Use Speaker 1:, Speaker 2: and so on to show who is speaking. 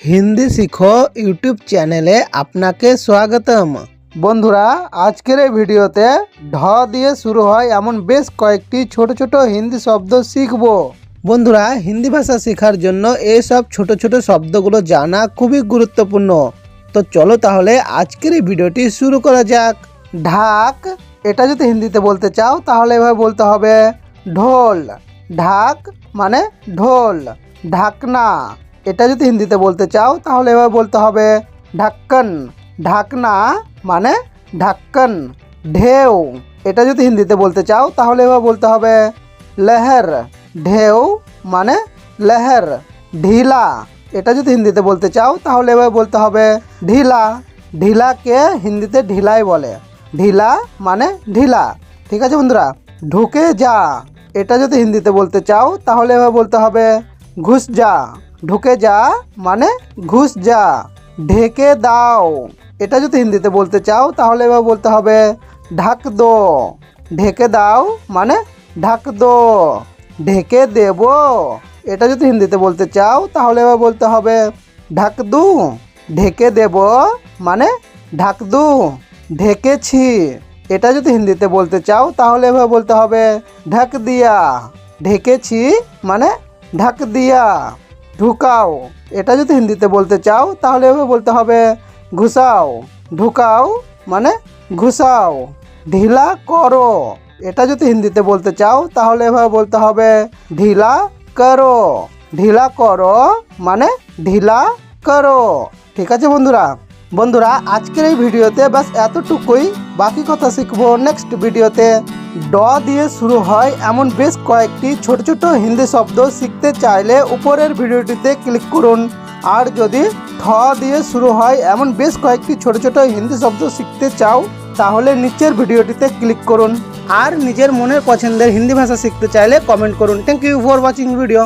Speaker 1: হিন্দি শিখো ইউটিউব চ্যানেলে আপনাকে স্বাগতম। বন্ধুরা, আজকের এই ভিডিওতে ঢ দিয়ে শুরু হয় এমন বেশ কয়েকটি ছোট ছোট হিন্দি শব্দ শিখব। বন্ধুরা, হিন্দি ভাষা শেখার জন্য এই সব ছোট ছোট শব্দগুলো জানা খুবই গুরুত্বপূর্ণ। তো চলো তাহলে আজকের এই ভিডিওটি শুরু করা যাক। ঢাক, এটা যদি হিন্দিতে বলতে চাও, তাহলে এভাবে বলতে হবে, ঢোল। ঢাক মানে ঢোল। ঢাকনা এটা যদি হিন্দিতে বলতে চাও, তাহলে এভাবে বলতে হবে ঢাক্কন। ঢাকনা মানে ঢাক্কন। ঢেউ, এটা যদি হিন্দিতে বলতে চাও, তাহলে এভাবে বলতে হবে লহর। ঢেউ মানে লহর। ঢিলা, এটা যদি হিন্দিতে বলতে চাও, তাহলে এভাবে বলতে হবে ঢিলা। ঢিলাকে হিন্দিতে ঢিলাই বলে। ঢিলা মানে ঢিলা। ঠিক আছে বন্ধুরা? ঢুকে যা। এটা যদি হিন্দিতে বলতে চাও, তাহলে এভাবে বলতে হবে ঘুষ যা, ঢুকে যা মানে ঘুষ যা, ঢেকে দাও। এটা যদি হিন্দিতে বলতে চাও, তাহলে এবার বলতে হবে, ঢাক দো। ঢেকে দাও মানে ঢাক দো। ঢেকে দেব। এটা যদি হিন্দিতে বলতে চাও, তাহলে এবার বলতে হবে, ঢাক দু, ঢেকে দেব মানে ঢাক দু, ঢেকেছি। এটা যদি হিন্দিতে বলতে চাও, তাহলে এভাবে বলতে হবে, ঢাক দিয়া, ঢেকেছি মানে ঢাক দিয়া ঢুকাও। এটা যদি হিন্দিতে বলতে চাও, তাহলে এভাবে বলতে হবে, ঘুষাও। ঢুকাও মানে ঘুষাও। ঢিলা করো। এটা যদি হিন্দিতে বলতে চাও, তাহলে এভাবে বলতে হবে, ঢিলা করো। ঢিলা করো মানে ঢিলা করো। ঠিক আছে বন্ধুরা? বন্ধুরা, আজকের এই ভিডিওতে বাস এতটুকুই। বাকি কথা শিখব নেক্সট ভিডিওতে। ড দিয়ে শুরু হয় এমন বেশ কয়েকটি ছোট ছোট হিন্দি শব্দ শিখতে চাইলে উপরের ভিডিওটিতে ক্লিক করুন। আর যদি ঠ দিয়ে শুরু হয় এমন বেশ কয়েকটি ছোট ছোট হিন্দি শব্দ শিখতে চাও, তাহলে নিচের ভিডিওটিতে ক্লিক করুন। আর নিজের মনের পছন্দের হিন্দি ভাষা শিখতে চাইলে কমেন্ট করুন। Thank you for watching video